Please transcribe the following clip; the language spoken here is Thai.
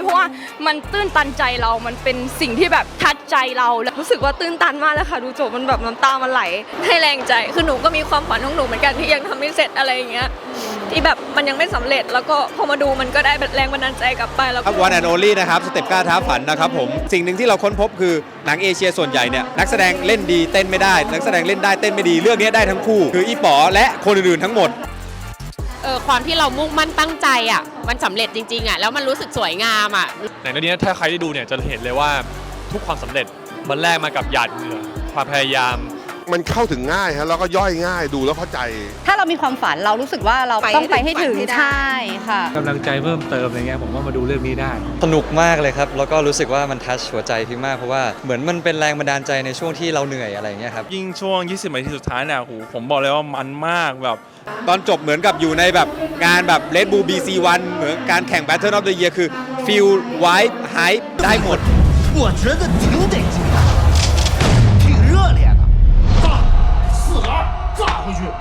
เพราะว่ามันตื้นตันใจเรา มันเป็นสิ่งที่แบบทัดใจเราแล้วรู้สึกว่าตื้นตันมากเลยค่ะ ดูจบมันแบบน้ำตามันไหล ให้แรงใจ คือหนูก็มีความฝันของหนูเหมือนกันที่ยังทำไม่เสร็จอะไรอย่างเงี้ยที่แบบมันยังไม่สำเร็จแล้วก็พอมาดูมันก็ได้แรงบันดาลใจกลับไปแล้วคก็รับวันแอนโอลี่นะครับสเต็ปกล้าท้าฝันนะครับผมสิ่งหนึ่งที่เราค้นพบคือหนังเอเชียส่วนใหญ่เนี่ยนักแสดงเล่นดีเต้นไม่ได้ นักแสดงเล่นได้เต้นไม่ดีเรื่องนี้ได้ทั้งคู่ คืออีป๋อและคนอื่นๆทั้งหมด เออความที่เรามุ่งมั่นตั้งใจอะมันสำเร็จจริงๆอะแล้วมันรู้สึกสวยงามอะหนังเรื่องนี้ถ้าใครได้ดูเนี่ยจะเห็นเลยว่าทุกความสำเร็จมันแลกมากับหยาดเหงื่อความพยายาม มันเข้าถึงง่ายฮะแล้วก็ย่อยง่ายดูแล้วเข้าใจ ถ้าเรามีความฝันเรารู้สึกว่าเรา ไป ต้องไปให้ ให้ถึ ถึ ง ง ฝันให้ได้ ใช่ค่ะ กำลังใจเพิ่มเติมอะไรเงี้ยผมว่ามาดูเรื่องนี้ได้ สนุกมากเลยครับ แล้วก็รู้สึกว่ามันทัชหัวใจพี่มาก เพราะว่าเหมือนมันเป็นแรงบันดาลใจในช่วงที่เราเหนื่อยอะไรอย่างเงี้ยครับ ยิ่งช่วง 20นาทีสุดท้ายเนี่ยโหผมบอกเลยว่ามันมากแบบ ตอนจบเหมือนกับอยู่ในแบบงานแบบ Red Bull BC 1เหมือนการแข่ง Battle of the Year คือ Feel Vibe Hype ได้หมด 我觉得挺得 回去